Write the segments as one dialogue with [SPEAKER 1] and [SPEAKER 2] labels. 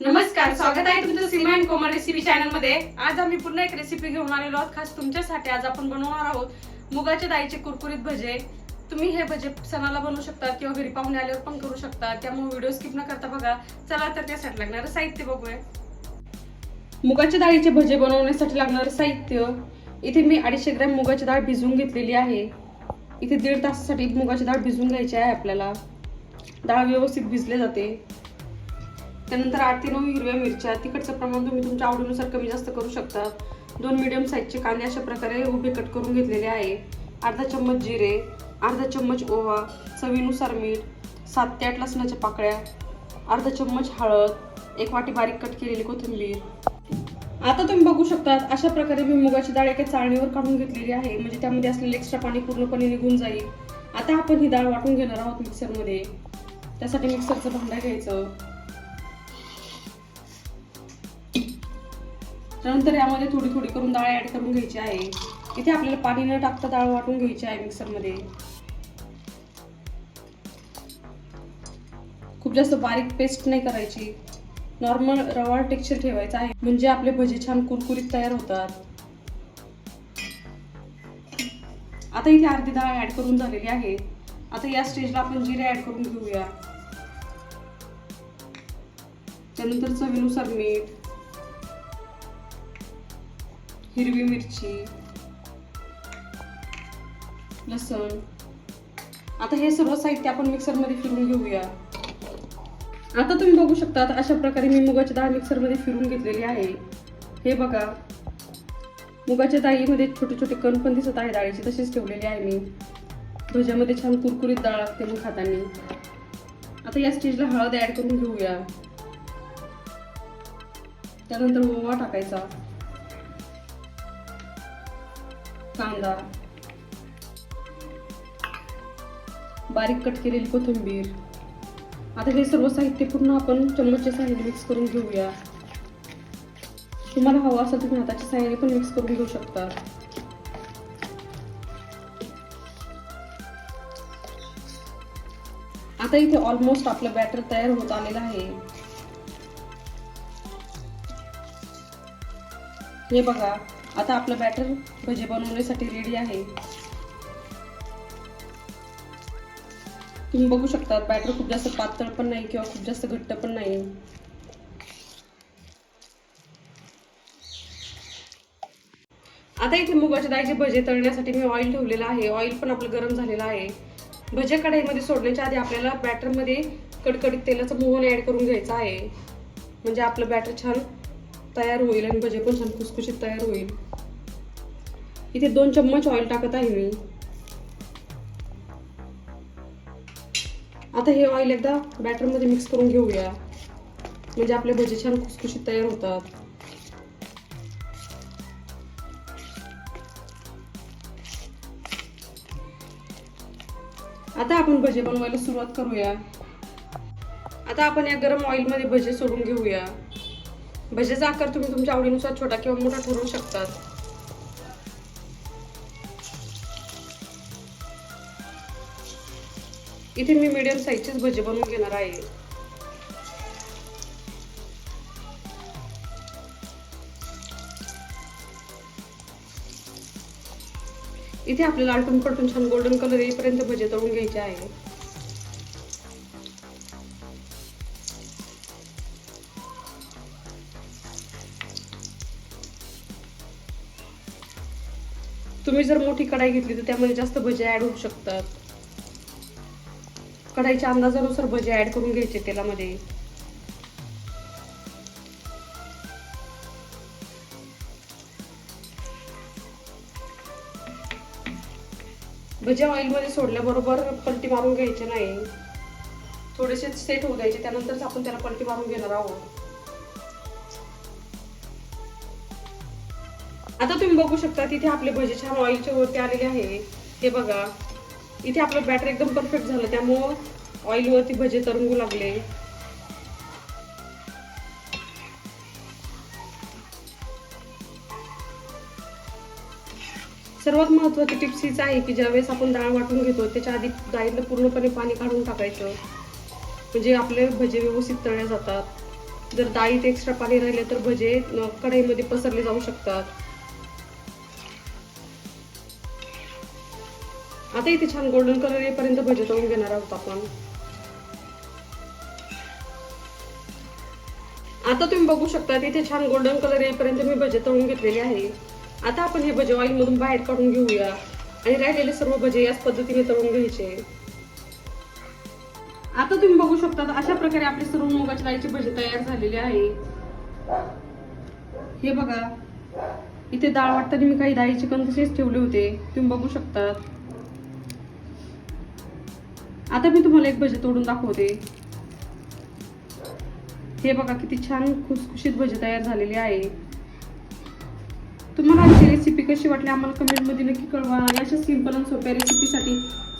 [SPEAKER 1] नमस्कार स्वागत आहे तुमचं सीमा अँड कोमल रेसिपी चॅनलमध्ये. आज आम्ही पुन्हा एक रेसिपी घेऊन आलेलो आहोत. खास तुमच्यासाठी आज आपण बनवणार आहोत मुगाच्या डाळीचे कुरकुरीत भजे. तुम्ही हे भजे सणाला बनवू शकता किंवा घरी पाहुणे आल्यावर पण करू शकता. त्यामुळे व्हिडिओ स्किप न करता बघा. चला तर त्यासाठी लागणारं साहित्य बघूया. मुगाच्या डाळीचे भजे बनवण्यासाठी लागणारं साहित्य. इथे मी अडीचशे ग्रॅम मुगाची डाळ भिजवून घेतलेली आहे. इथे दीड तासासाठी मुगाची डाळ भिजवून घ्यायची आहे आपल्याला. डाळ व्यवस्थित भिजले जाते. त्यानंतर आठ ते नऊ हिरव्या मिरच्या तिखटचं प्रमाण तुम्ही तुमच्या आवडीनुसार कमी जास्त करू शकता. दोन मिडियम साईजचे कांदे अशा प्रकारे उभे कट करून घेतलेले आहे. अर्धा चम्मच जिरे अर्धा चम्मच ओवा चवीनुसार मीठ सात ते आठ लसणाच्या पाकळ्या अर्धा चम्मच हळद एक वाटी बारीक कट केलेली कोथिंबीर. आता तुम्ही बघू शकता अशा प्रकारे मी मुगाची डाळ एका चाळणीवर काढून घेतलेली आहे. म्हणजे त्यामध्ये असलेले एक्स्ट्रा पाणी पूर्णपणे निघून जाईल. आता आपण ही डाळ वाटून घेणार आहोत मिक्सरमध्ये त्यासाठी मिक्सरचं भांडा घ्यायचं. त्यानंतर यामध्ये थोडी थोडी करून डाळ ऍड करून घ्यायची आहे. इथे आपल्याला पाणी न टाकता डाळ वाटून घ्यायची आहे मिक्सरमध्ये. खूप जास्त बारीक पेस्ट नाही करायची. नॉर्मल रवा टेक्स्चर ठेवायचा आहे. म्हणजे आपले भजे छान कुरकुरीत तयार होतात. आता इथे अर्धी डाळ ऍड करून झालेली आहे. आता या स्टेजला आपण जिरे ऍड करून घेऊया. त्यानंतर चवीनुसार मीठ. हिरवी मिरची लसण. आता हे सर्व साहित्य आपण मिक्सरमध्ये फिरून घेऊया. आता तुम्ही बघू शकता अशा प्रकारे मी मुगाची डाळ मिक्सरमध्ये फिरून घेतलेली आहे. हे बघा. मुगाच्या डाळीमध्ये छोटे छोटे कण पण दिसत आहे डाळीचे तशीच ठेवलेले आहे मी. भज्यामध्ये छान कुरकुरीत डाळ लागते मग खाताना. आता या स्टेजला हळद ऍड करून घेऊया. त्यानंतर ओवा टाकायचा. कांदा. बारीक कट केलेली कोथिंबीर. आता हे सर्व साहित्य पूर्ण आपण चम्मचच्या साह्याने मिक्स करून घेऊया. तुम्हाला हवं असेल तुम्ही हाताच्या साह्याने पण मिक्स करून घेऊ शकता. आता इथे ऑलमोस्ट आपलं बॅटर तयार होत आलेलं आहे. हे बघा. आता आपलं बॅटर भजे बनवण्यासाठी रेडी आहे. तुम्ही बघू शकता बॅटर खूप जास्त पातळ पण नाही किंवा खूप जास्त घट्ट पण नाही. आता इथे मुगाच्या डाळीचे भजे तळण्यासाठी मी ऑइल ठेवलेलं आहे. ऑइल पण आपलं गरम झालेलं आहे. भजे कढाईमध्ये सोडण्याच्या आधी आपल्याला बॅटरमध्ये कडकडीत तेलाचं मोहन ऍड करून घ्यायचं आहे. म्हणजे आपलं बॅटर छान तयार होईल आणि भजे पण छान खुसखुशीत तयार होईल. इथे दोन चम्मच ऑइल टाकत आहे मी. आता हे ऑइल एकदा बॅटरमध्ये मिक्स करून घेऊया. म्हणजे आपले भजे छान खुसखुशीत तयार होतात. आता आपण भजे बनवायला सुरुवात करूया. आता आपण या गरम ऑइलमध्ये भजे सोडून घेऊया. भजेचा आकार तुम्ही तुमच्या आवडीनुसार छोटा किंवा मोठा ठरवू शकतात. इथे मी मीडियम साईजचेच भजे बनवून घेणार आहे. इथे आपल्याला आलटून पलटून छान गोल्डन कलर येईपर्यंत भजे तळून घ्यायचे आहे. तुम्ही जर मोठी कढाई घेतली तर त्यामध्ये जास्त भजे ऍड होऊ शकतात. कढाईच्या अंदाजानुसार भजे ऍड करून घ्यायचे तेलामध्ये. भजे ऑइलमध्ये सोडल्याबरोबर पलटी मारून घ्यायचे नाही. थोडेसे सेट होऊ द्यायचे त्यानंतरच आपण त्याला पलटी मारून घेणार आहोत. आता तुम्ही बघू शकता तिथे आपले भजे छान ऑइलचे वरती आलेले आहे. हे बघा. इथे आपलं बॅटर एकदम परफेक्ट झालं. त्यामुळं ऑइलवरती भजे तरंगू लागले. सर्वात महत्वाची टिप्स हीच आहे की ज्यावेळेस आपण डाळ वाटून घेतो त्याच्या आधी डाळीतलं पूर्णपणे पाणी काढून टाकायचं. म्हणजे आपले भजे व्यवस्थित तळले जातात. जर डाळीत एक्स्ट्रा पाणी राहिले तर भजे कढईमध्ये पसरले जाऊ शकतात. आता इथे छान गोल्डन कलर येईपर्यंत भजे तळून घेणार आहोत आपण. आता तुम्ही बघू शकता इथे छान गोल्डन कलर येईपर्यंत मी भजे तळून घेतलेले आहे. आता आपण हे भजे ऑइल मधून बाहेर काढून घेऊया. आणि राहिलेले सर्व भजे याच पद्धतीने तळून घ्यायचे. आता तुम्ही बघू शकता अशा प्रकारे आपले सर्व मुगाच्या डाळीचे भजे तयार झालेले आहे. हे बघा. इथे डाळ वाटताना मी काही डाळीचे कण तसेच ठेवले होते. तुम्ही बघू शकता. आता मी तुम्हाला एक भजे तोडून दाखवते. हे बघा किती छान खुसखुशीत भजी तयार झालेली आहे. तुम्हाला आमची रेसिपी कशी वाटली आम्हाला कमेंटमध्ये नक्की कळवा. आणि अशा सिंपल आणि सोप्या रेसिपीसाठी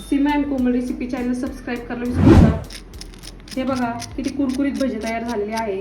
[SPEAKER 1] Seema and Komal recipe channel subscribe करायला विसरू नका. हे बघा किती कुरकुरीत भजे तयार झालेली आहे.